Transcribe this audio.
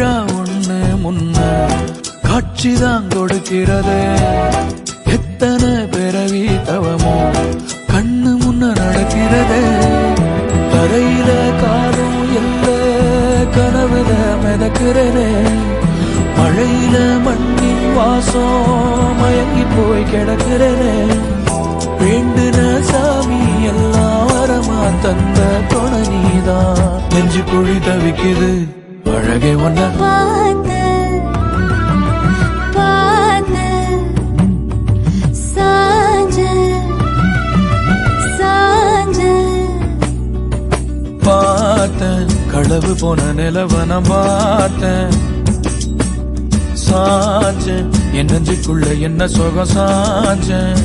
விழா ஒண்ணு முன்ன காட்சிதான் கொடுக்கிறது. எத்தனை பிறவி தவமோ கண்ணு முன்ன நடக்கிறது. தரையில காலும் எல்ல கனவுல மிதக்கிறதே. மழையில மண்ணின் வாசம் மயங்கி போய் கிடக்கிறதே. வேண்டுன சாமி எல்லாம் வரமா தந்த துணை நீதான். நெஞ்சு குழி தவிக்குது. அழகே ஒன்ன பார்த்து பார்த்து சாஞ்சு சாஞ்சு. பார்த்தேன் களவு போன நிலவ நான் பார்த்தேன். சாஞ்சேன். என் நெஞ்சுக்குள்ள என்ன சுகம் சாஞ்சேன்.